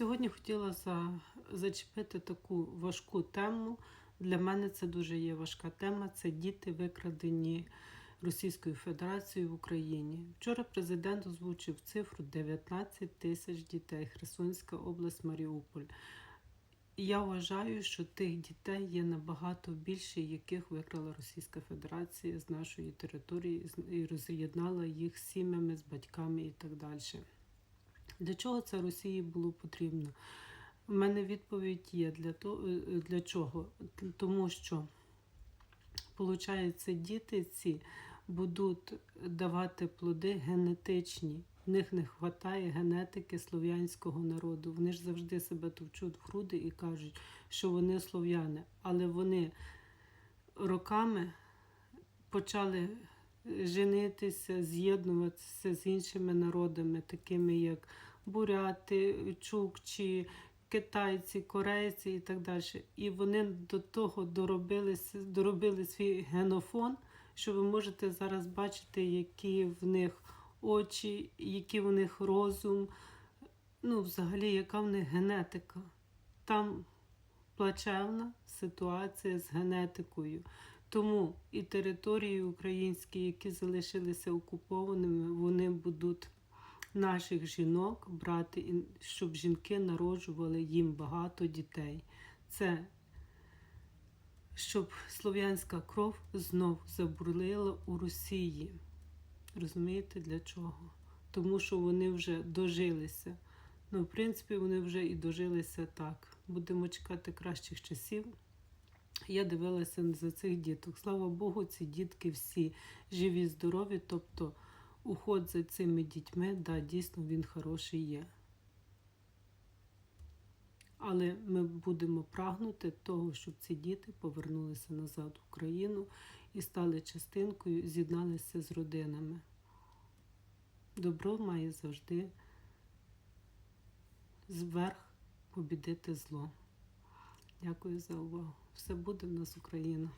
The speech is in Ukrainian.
Сьогодні хотіла за, зачепити таку важку тему. Для мене це дуже є важка тема. Це діти, викрадені Російською Федерацією в Україні. Вчора президент озвучив цифру 19 тисяч дітей, Херсонська область, Маріуполь. Я вважаю, що тих дітей є набагато більше, яких викрала Російська Федерація з нашої території і роз'єднала їх з сім'ями, з батьками і так далі. Для чого це Росії було потрібно? У мене відповідь є для того, для чого? Тому що, виходить, діти ці будуть давати плоди генетичні. В них не вистачає генетики слов'янського народу. Вони ж завжди себе товчуть в груди і кажуть, що вони слов'яни, але вони роками почали женитися, з'єднуватися з іншими народами, такими як буряти, чукчі, китайці, корейці і так далі. І вони до того доробилися, доробили свій генофон, що ви можете зараз бачити, які в них очі, який в них розум, ну, взагалі, яка в них генетика. Там плачевна ситуація з генетикою. Тому і території українські, які залишилися окупованими, вони будуть наших жінок брати, щоб жінки народжували їм багато дітей. Це щоб слов'янська кров знов забурлила у Росії. Розумієте для чого? Тому що вони вже дожилися. Ну, в принципі, вони вже і дожилися так. Будемо чекати кращих часів. Я дивилася за цих діток. Слава Богу, ці дітки всі живі, здорові. Тобто, уход за цими дітьми, да, дійсно він хороший є. Але ми будемо прагнути того, щоб ці діти повернулися назад в Україну і стали частинкою, з'єдналися з родинами. Добро має завжди зверх побідити зло. Дякую за увагу. Все буде в нас Україна.